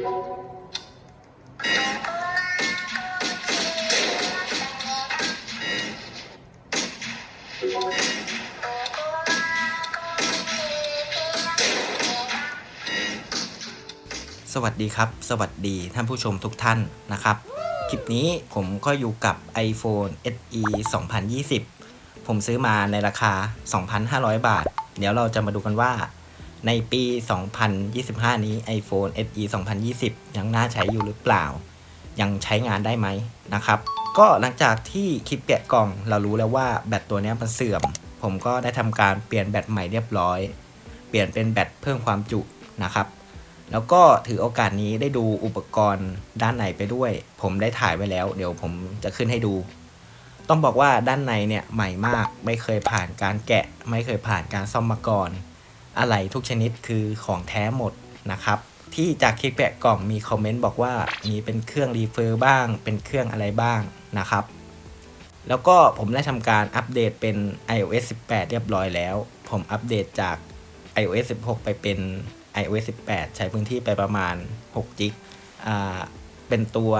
สวัสดีครับ สวัสดีท่านผู้ชมทุกท่านนะครับ คลิปนี้ผมก็อยู่กับ iPhone SE 2020 ผมซื้อมาในราคา 2,500 บาท เดี๋ยวเราจะมาดูกันว่า ในปี 2025 นี้ iPhone SE 2020 ยังน่าใช้อยู่หรือเปล่า ยังใช้งานได้ไหมนะครับ ก็หลังจากที่คลิปแกะกล่องเรารู้แล้วว่าแบตตัวนี้มันเสื่อม ผมก็ได้ทำการเปลี่ยนแบตใหม่เรียบร้อย เปลี่ยนเป็นแบตเพิ่มความจุนะครับ แล้วก็ถือโอกาสนี้ได้ดูอุปกรณ์ด้านในไปด้วย ผมได้ถ่ายไว้แล้ว เดี๋ยวผมจะขึ้นให้ดู ต้องบอกว่าด้านในเนี่ยใหม่มาก ไม่เคยผ่านการแกะ ไม่เคยผ่านการซ่อมมาก่อน อะไรทุกชนิดคือของแท้หมดนะครับ ที่จากคลิปแกะกล่องมีคอมเมนต์บอกว่ามีเป็นเครื่องรีเฟอร์บ้าง เป็นเครื่องอะไรบ้างนะครับ แล้วก็ผมได้ทำการอัปเดตเป็น iOS 18 เรียบร้อยแล้ว ผมอัปเดตจาก iOS 16 ไปเป็น iOS 18 ใช้พื้นที่ไปประมาณ6จิก อ่า เป็นตัว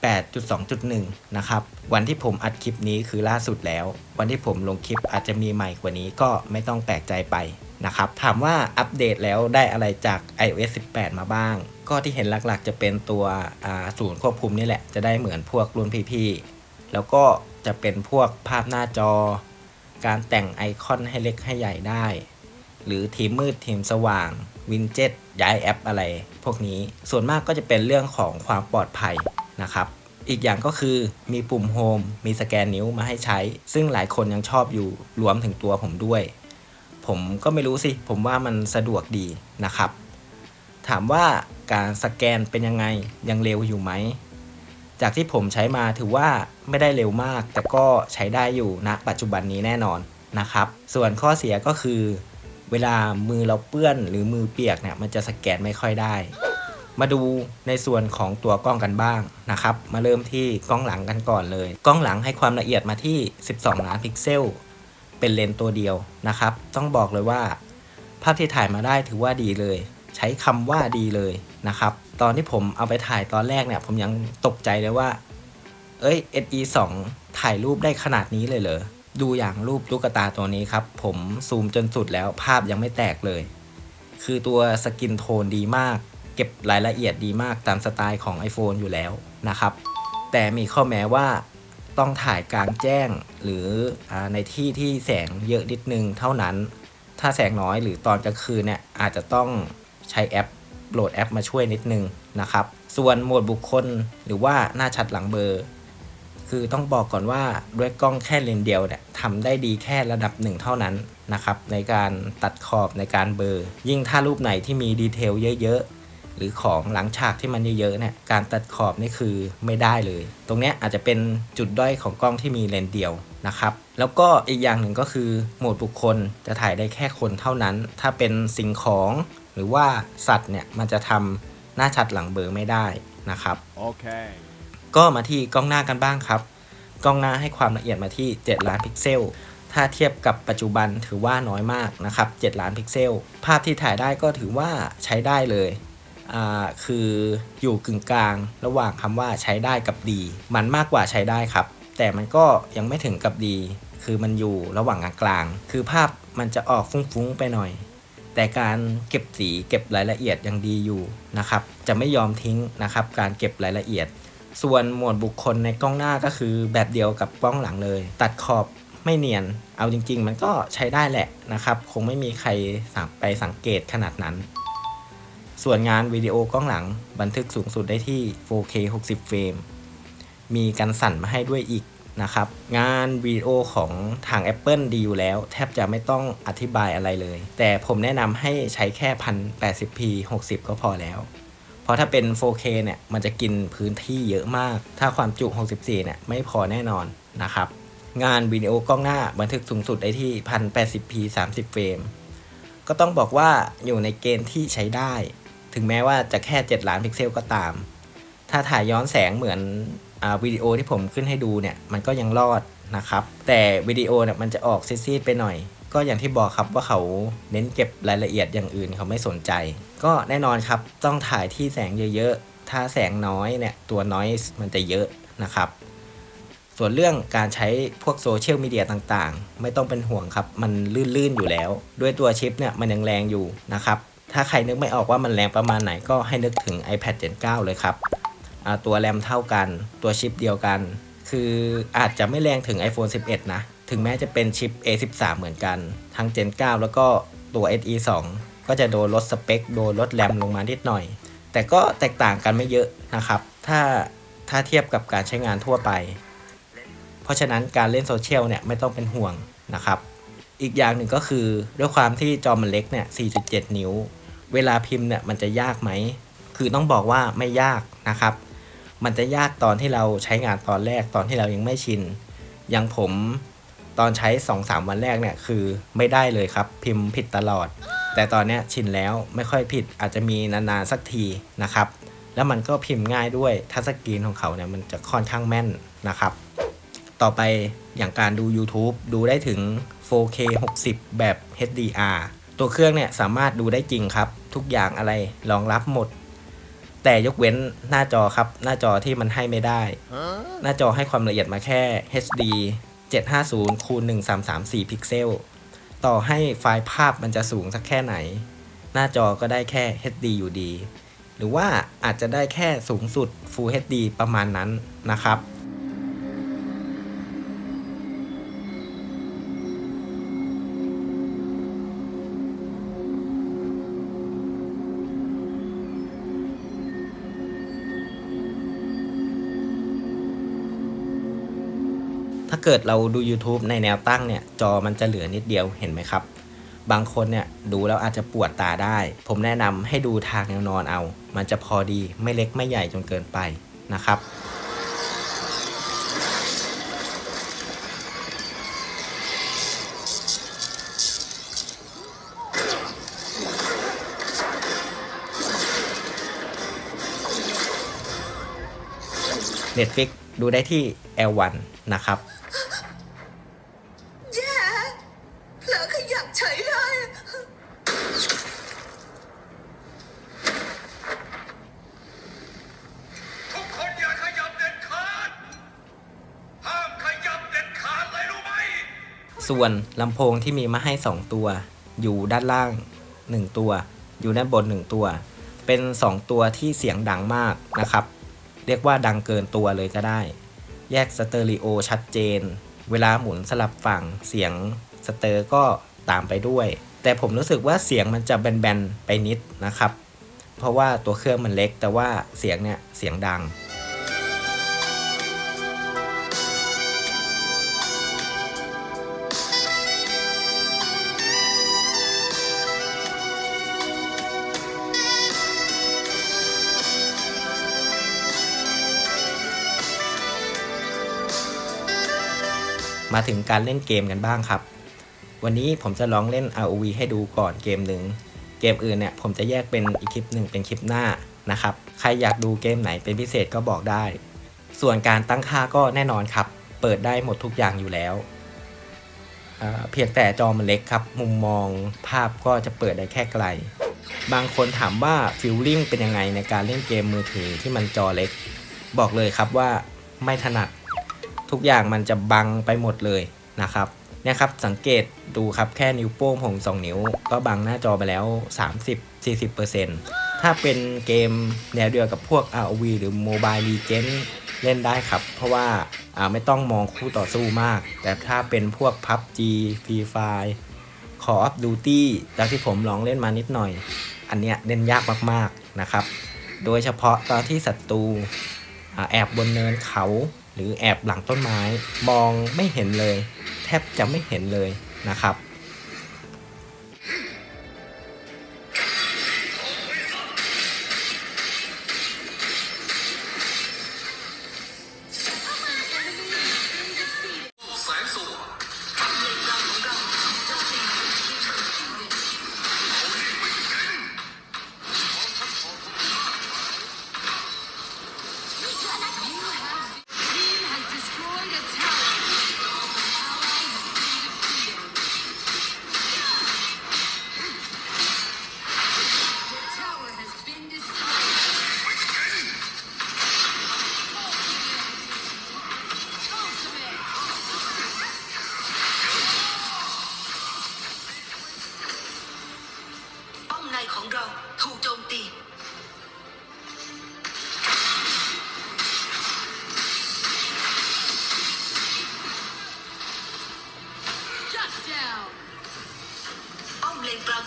18.2.1 นะครับ วันที่ผมอัดคลิปนี้คือล่าสุดแล้ว วันที่ผมลงคลิปอาจจะมีใหม่กว่านี้ก็ไม่ต้องแปลกใจไปนะครับ ถามว่าอัปเดตแล้วได้อะไรจาก iOS 18 มาบ้าง ก็ที่เห็นหลักๆ จะเป็นตัวอ่าศูนย์ควบคุมนี่แหละ จะได้เหมือนพวกรุ่นพี่ๆ แล้วก็จะเป็นพวกภาพหน้าจอ การแต่งไอคอนให้เล็กให้ใหญ่ได้ หรือทีมมืดทีมสว่าง วินเจ็ตย้ายแอปอะไร พวกนี้ส่วนมากก็จะเป็นเรื่องของความปลอดภัยนะครับ อีกอย่างก็คือมีปุ่มโฮมมีสแกนนิ้วมาให้ใช้ ซึ่งหลายคนยังชอบอยู่รวมถึงตัวผมด้วย ผมก็ไม่รู้สิ ผมว่ามันสะดวกดีนะครับ ถามว่าการสแกนเป็นยังไงยังเร็วอยู่ไหม จากที่ผมใช้มาถือว่าไม่ได้เร็วมาก แต่ก็ใช้ได้อยู่ณปัจจุบันนี้แน่นอนนะครับ ส่วนข้อเสียก็คือ เวลามือเราเปื้อนหรือมือเปียกเนี่ยมันจะสแกนไม่ค่อยได้ มาดูในส่วนของตัวกล้องกันบ้างนะครับ มาเริ่มที่กล้องหลังกันก่อนเลย กล้องหลังให้ความละเอียดมาที่ 12 ล้านพิกเซล เป็นเลนส์ตัวเดียวนะครับ ต้องบอกเลยว่า ภาพที่ถ่ายมาได้ถือว่าดีเลย ใช้คำว่าดีเลยนะครับ ตอนที่ผมเอาไปถ่ายตอนแรกเนี่ย ผมยังตกใจเลยว่า เอ้ย SE 2ถ่ายรูปได้ขนาดนี้เลยเหรอ ดูอย่างรูปลูกตาตัวนี้ครับ ผมซูมจนสุดแล้วภาพยังไม่แตกเลย คือตัวสกินโทนดีมาก เก็บรายละเอียดดีมากตามสไตล์ของ iPhone อยู่แล้วนะครับ แต่มีข้อแม้ว่าต้องถ่ายกลางแจ้งหรืออในที่ที่แสงเยอะนิดนึงเท่านั้น ถ้าแสงน้อยหรือตอนกลางคืนเนี่ยอาจจะต้องใช้แอปโหลดแอปมาช่วยนิดนึงนะครับ ส่วนโหมดบุคคลหรือว่าหน้าชัดหลังเบอร์ คือต้องบอกก่อนว่าด้วยกล้องแค่เลนเดียวเนี่ยทำได้ดีแค่ระดับหนึ่งเท่านั้นนะครับในการตัดขอบในการเบอร์ ยิ่งถ้ารูปไหนที่มีดีเทลเยอะๆ หรือของหลังฉากที่มันเยอะๆเนี่ยการตัดขอบนี่คือไม่ได้เลย ตรงเนี้ยอาจจะเป็นจุดด้อยของกล้องที่มีเลนส์เดียวนะครับแล้วก็อีกอย่างหนึ่งก็คือโหมดบุคคลจะถ่ายได้แค่คนเท่านั้น ถ้าเป็นสิ่งของหรือว่าสัตว์เนี่ยมันจะทำหน้าชัดหลังเบลอไม่ได้นะครับ Okay. ก็มาที่กล้องหน้ากันบ้างครับ กล้องหน้าให้ความละเอียดมาที่ 7 ล้านพิกเซล ถ้าเทียบกับปัจจุบันถือว่าน้อยมากนะครับ 7 ล้านพิกเซล ภาพที่ถ่ายได้ก็ถือว่าใช้ได้เลยอ่า คืออยู่กึ่งกลางระหว่างคำว่าใช้ได้กับดี มันมากกว่าใช้ได้ครับ แต่มันก็ยังไม่ถึงกับดี คือมันอยู่ระหว่างกลางๆคือภาพมันจะออกฟุ้งๆไปหน่อย แต่การเก็บสีเก็บรายละเอียดยังดีอยู่นะครับ จะไม่ยอมทิ้งนะครับ การเก็บรายละเอียด ส่วนหมวดบุคคลในกล้องหน้าก็คือแบบเดียวกับกล้องหลังเลย ตัดขอบไม่เนียน เอาจริง ๆ มันก็ใช้ได้แหละนะครับ คงไม่มีใครสั่งไปสังเกตขนาดนั้น ส่วนงานวิดีโอกล้องหลังบันทึกสูงสุดได้ที่ 4K 60 เฟรม มีกันสั่นมาให้ด้วยอีกนะครับ งานวิดีโอของทาง Apple ดีอยู่แล้ว แทบจะไม่ต้องอธิบายอะไรเลย แต่ผมแนะนำให้ใช้แค่ 1080p 60 ก็พอแล้ว เพราะถ้าเป็น 4K เนี่ย มันจะกินพื้นที่เยอะมาก ถ้าความจุ 64 เนี่ย ไม่พอแน่นอนนะครับ งานวิดีโอกล้องหน้าบันทึกสูงสุดได้ที่ 1080p 30 เฟรม ก็ต้องบอกว่าอยู่ในเกณฑ์ที่ใช้ได้ ถึงแม้ว่าจะแค่ 7 ล้านพิกเซลก็ตาม ถ้าถ่ายย้อนแสงเหมือนอวิดีโอที่ผมขึ้นให้ดูเนี่ย มันก็ยังรอดนะครับ แต่วิดีโอเนี่ยมันจะออกซีดๆไปหน่อย ก็อย่างที่บอกครับว่าเขาเน้นเก็บรายละเอียดอย่างอื่นเขาไม่สนใจ ก็แน่นอนครับต้องถ่ายที่แสงเยอะๆ ถ้าแสงน้อยเนี่ยตัวน้อยมันจะเยอะนะครับ ส่วนเรื่องการใช้พวกโซเชียลมีเดียต่างๆ ไม่ต้องเป็นห่วงครับ มันลื่นๆอยู่แล้ว ด้วยตัวชิปเนี่ยมันยังแรงอยู่นะครับ ถ้าใครนึกไม่ออกว่ามันแรงประมาณไหนก็ให้นึกถึง iPad Gen 9 เลยครับ ตัวแรมเท่ากัน ตัวชิปเดียวกัน คืออาจจะไม่แรงถึง iPhone 11 นะ ถึงแม้จะเป็นชิป A13 เหมือนกัน ทั้ง Gen 9 แล้วก็ตัว SE 2 ก็จะโดนลดสเปค โดนลดแรมลงมานิดหน่อย แต่ก็แตกต่างกันไม่เยอะนะครับ ถ้าถ้าเทียบกับการใช้งานทั่วไป เพราะฉะนั้นการเล่นโซเชียลเนี่ยไม่ต้องเป็นห่วงนะครับอีกอย่างหนึ่งก็คือด้วยความที่จอมันเล็กเนี่ย 4.7 นิ้ว เวลาพิมพ์เนี่ยมันจะยากไหม คือต้องบอกว่าไม่ยากนะครับ มันจะยากตอนที่เราใช้งานตอนแรกตอนที่เรายังไม่ชิน อย่างผมตอนใช้ 2-3 วันแรกเนี่ยคือไม่ได้เลยครับ พิมพ์ผิดตลอด แต่ตอนเนี้ยชินแล้วไม่ค่อยผิดอาจจะมีนานๆสักทีนะครับ แล้วมันก็พิมพ์ง่ายด้วยทัชสกรีนของเขาเนี่ยมันจะค่อนข้างแม่นนะครับ ต่อไปอย่างการดู YouTube ดูได้ถึง 4K 60 แบบ HDR ตัวเครื่องเนี่ยสามารถดูได้จริงครับ ทุกอย่างอะไรรองรับหมด แต่ยกเว้นหน้าจอครับ หน้าจอที่มันให้ไม่ได้ หน้าจอให้ความละเอียดมาแค่ HD 750คูณ1334 พิกเซล ต่อให้ไฟล์ภาพมันจะสูงสักแค่ไหน หน้าจอก็ได้แค่ HD อยู่ดี หรือว่าอาจจะได้แค่สูงสุด Full HD ประมาณนั้นนะครับ ถ้าเกิดเราดู YouTube ในแนวตั้งเนี่ย จอมันจะเหลือนิดเดียวเห็นไหมครับ บางคนเนี่ยดูแล้วอาจจะปวดตาได้ ผมแนะนำให้ดูทางแนวนอนเอา มันจะพอดีไม่เล็กไม่ใหญ่จนเกินไปนะครับ Netflix ดูได้ที่ L1 นะครับ แย่เผลอขยับเฉยเลย ทุกคนอย่าขยับเด็ดขาด ห้ามขยับเด็ดขาดเลยรู้ไหม ส่วนลำโพงที่มีมาให้ 2 ตัว อยู่ด้านล่าง 1 ตัว อยู่ด้านบน 1 ตัว เป็น 2 ตัวที่เสียงดังมากนะครับ เรียกว่าดังเกินตัวเลยก็ได้ แยกสเตอริโอชัดเจน เวลาหมุนสลับฝั่งเสียงสเตอร์ก็ตามไปด้วย แต่ผมรู้สึกว่าเสียงมันจะแบนๆไปนิดนะครับ เพราะว่าตัวเครื่องมันเล็กแต่ว่าเสียงเนี่ยเสียงดัง มาถึงการเล่นเกมกันบ้างครับ วันนี้ผมจะลองเล่น ROV ให้ดูก่อนเกมหนึ่ง เกมอื่นเนี่ยผมจะแยกเป็นอีกคลิปหนึ่งเป็นคลิปหน้านะครับ ใครอยากดูเกมไหนเป็นพิเศษก็บอกได้ ส่วนการตั้งค่าก็แน่นอนครับ เปิดได้หมดทุกอย่างอยู่แล้วเเพียงแต่จอมันเล็กครับ มุมมองภาพก็จะเปิดได้แค่ไกล บางคนถามว่าฟิลลิ่งเป็นยังไงในการเล่นเกมมือถือที่มันจอเล็ก บอกเลยครับว่าไม่ถนัด ทุกอย่างมันจะบังไปหมดเลยนะครับเนี่ยครับสังเกตดูครับแค่นิ้วโป้งผม2นิ้ว ก็บังหน้าจอไปแล้ว 30-40%ถ้าเป็นเกมแนวเดียวกับพวก ROV หรือ Mobile Legends เล่นได้ครับ เพราะว่าอ่าไม่ต้องมองคู่ต่อสู้มาก แต่ถ้าเป็นพวก PUBG Free Fire Call of Duty จากที่ผมลองเล่นมานิดหน่อย อันเนี้ยเล่นยากมากๆนะครับ โดยเฉพาะตอนที่ศัตรูแอบบนเนินเขา รือแอบหลังต้นไม้ มองไม่เห็นเลย แทบจะไม่เห็นเลยนะครับ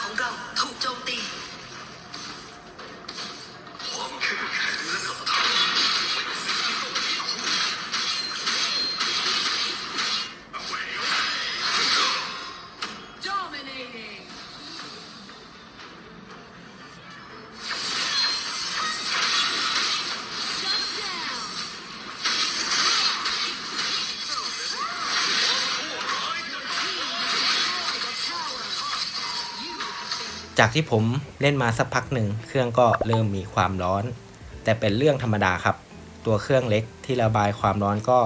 ของเราถูกโจมตี จากที่ผมเล่นมาสักพักหนึ่งเครื่องก็เริ่มมีความร้อน แต่เป็นเรื่องธรรมดาครับ ตัวเครื่องเล็กที่ระบายความร้อนก็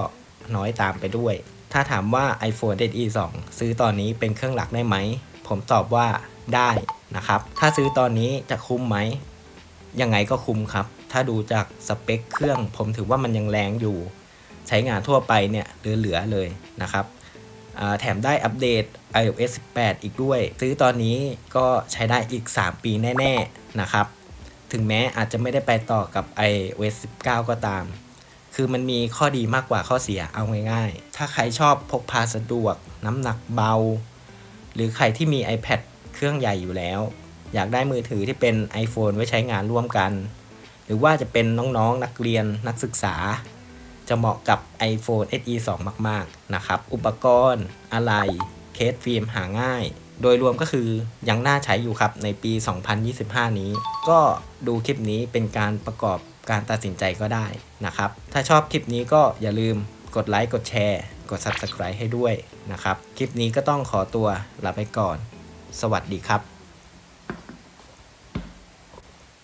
น้อยตามไปด้วย ถ้าถามว่า iPhone XE 2 ซื้อตอนนี้เป็นเครื่องหลักได้ไหม ผมตอบว่าได้นะครับ ถ้าซื้อตอนนี้จะคุ้มไหม ยังไงก็คุ้มครับ ถ้าดูจากสเปคเครื่อง ผมถือว่ามันยังแรงอยู่ ใช้งานทั่วไปเนี่ยเหลือๆเลยนะครับ แถมได้อัปเดต iOS 18 อีกด้วย ซื้อตอนนี้ก็ใช้ได้อีก 3 ปีแน่ ๆ นะครับ ถึงแม้อาจจะไม่ได้ไปต่อกับ iOS 19 ก็ตาม คือมันมีข้อดีมากกว่าข้อเสียเอาง่ายๆ ถ้าใครชอบพกพาสะดวก น้ำหนักเบา หรือใครที่มี iPad เครื่องใหญ่อยู่แล้ว อยากได้มือถือที่เป็น iPhone ไว้ใช้งานร่วมกัน หรือว่าจะเป็นน้องๆนักเรียนนักศึกษา จะเหมาะกับ iPhone SE 2 มาก ๆ นะครับ อุปกรณ์อะไร เคสฟิล์มหาง่าย โดยรวมก็คือยังน่าใช้อยู่ครับในปี 2025 นี้ ก็ดูคลิปนี้เป็นการประกอบการตัดสินใจก็ได้นะครับ ถ้าชอบคลิปนี้ก็อย่าลืมกดไลค์กดแชร์ กด Subscribe ให้ด้วยนะครับ คลิปนี้ก็ต้องขอตัวลาไปก่อน สวัสดีครับ